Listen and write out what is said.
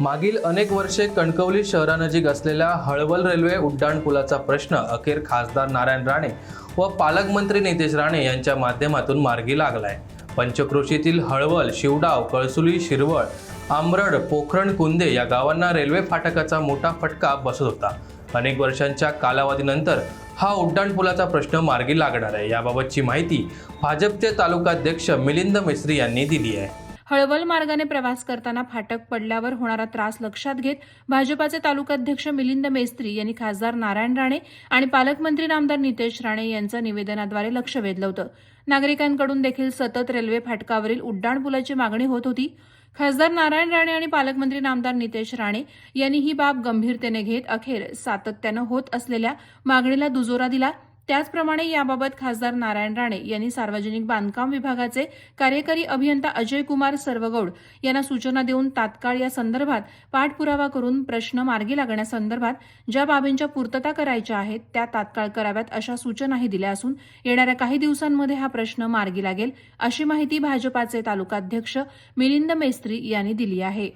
मागील अनेक वर्षे कणकवली शहरानजीक असलेल्या हळवल रेल्वे उड्डाणपुलाचा प्रश्न अखेर खासदार नारायण राणे व पालकमंत्री नितेश राणे यांच्या माध्यमातून मार्गी लागलाय. पंचक्रोशीतील हळवल शिवडाव कळसुली शिरवळ आंबरड पोखरण कुंदे या गावांना रेल्वे फाटकाचा मोठा फटका बसत होता. अनेक वर्षांच्या कालावधीनंतर हा उड्डाणपुलाचा प्रश्न मार्गी लागणार आहे. याबाबतची माहिती भाजपचे तालुकाध्यक्ष मिलिंद मिस्त्री यांनी दिली आहे. हळवल मार्गाने प्रवास करताना फाटक पडल्यावर होणारा त्रास लक्षात घेत भाजपाचे तालुकाध्यक्ष मिलिंद मेस्त्री यांनी खासदार नारायण राणे आणि पालकमंत्री नामदार नितेश राणे यांचं निवेदनाद्वारे लक्ष वेधलं होतं. नागरिकांकडून देखील सतत रेल्वे फाटकावरील उड्डाणपुलाची मागणी होत होती. खासदार नारायण राणे आणि पालकमंत्री नामदार नितेश राणे यांनी ही बाब गंभीरतेने घेत अखेर सातत्यानं होत असलेल्या मागणीला दुजोरा दिला. त्याचप्रमाणे याबाबत खासदार नारायण राणे यांनी सार्वजनिक बांधकाम विभागाचे कार्यकारी अभियंता अजय कुमार सर्वगौड यांना सूचना देऊन तात्काळ या संदर्भात पाठपुरावा करून प्रश्न मार्गी लागण्यासंदर्भात ज्या बाबींच्या पूर्तता करायच्या आहेत त्या तात्काळ कराव्यात अशा सूचनाही दिल्या असून येणाऱ्या काही दिवसांमध्ये हा प्रश्न मार्गी लागेल अशी माहिती भाजपाचे तालुकाध्यक्ष मिलिंद मेस्त्री यांनी दिली आहे.